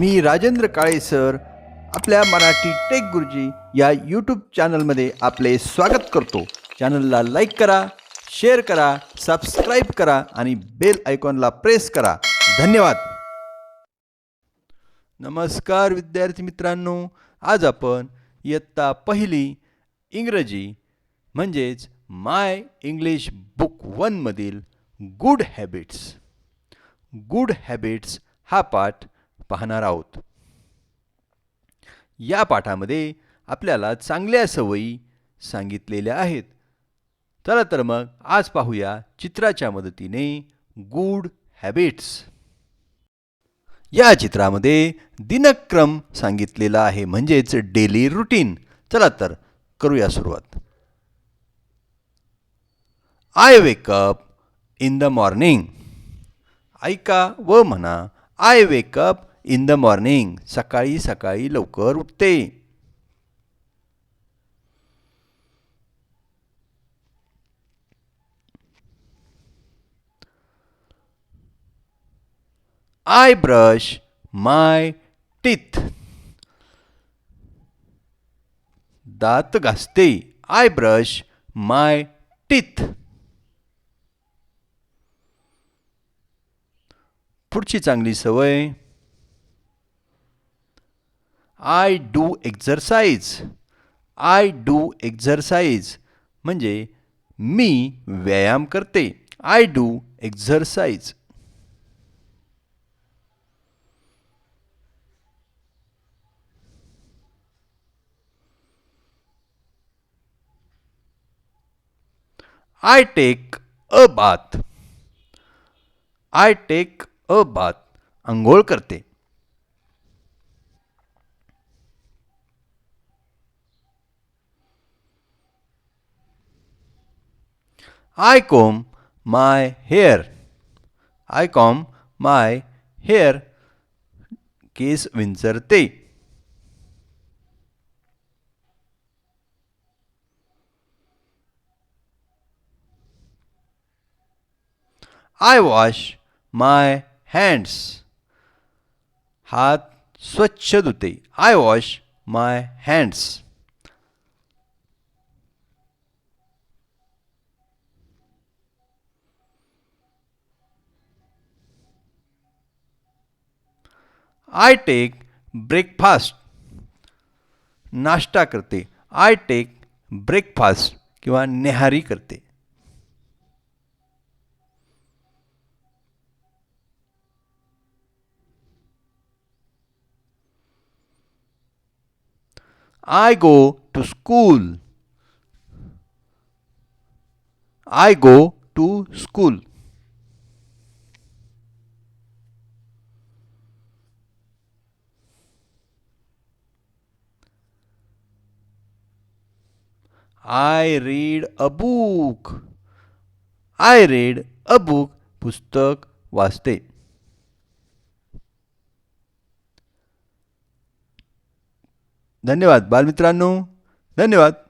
मी Rajendra Kale sir. आपल्या Marathi take गुरुजी या यूट्यूब चॅनलमध्ये आपले स्वागत करतो. चॅनलला लाईक करा शेअर करा सबस्क्राईब करा आणि बेल आयकॉनला प्रेस करा. धन्यवाद. नमस्कार विद्यार्थी मित्रांनो. आज आपण इयत्ता पहिली इंग्रजी म्हणजेच माय इंग्लिश बुक वनमधील गुड हॅबिट्स गुड हॅबिट्स हा पाठ पाहणार आहोत. या पाठामध्ये आपल्याला चांगल्या सवयी सांगितलेल्या आहेत. चला तर मग आज पाहूया चित्राच्या मदतीने गुड हॅबिट्स या चित्रामध्ये दिनक्रम सांगितलेला आहे म्हणजेच डेली रुटीन चला तर करूया सुरुवात. I wake up in the morning ऐका व म्हणा I wake up in the morning सकाळी सकाळी लवकर उठते. आय ब्रश माय टीथ दात घासते. आय ब्रश माय टीथ पुढची चांगली सवय I do exercise I do exercise म्हणजे मी व्यायाम करते. I do exercise I take a bath I take a bath अंघोळ करते. I comb my hair I comb my hair केस विंचरते आय वॉश माय हँड्स हात स्वच्छ धुते. I wash my hands I take breakfast नाश्ता करते आय टेक ब्रेकफास्ट किंवा नेहारी करते I go to school. I go to school. I read a book I read a book पुस्तक वाचते. धन्यवाद बालमित्रांनो. धन्यवाद.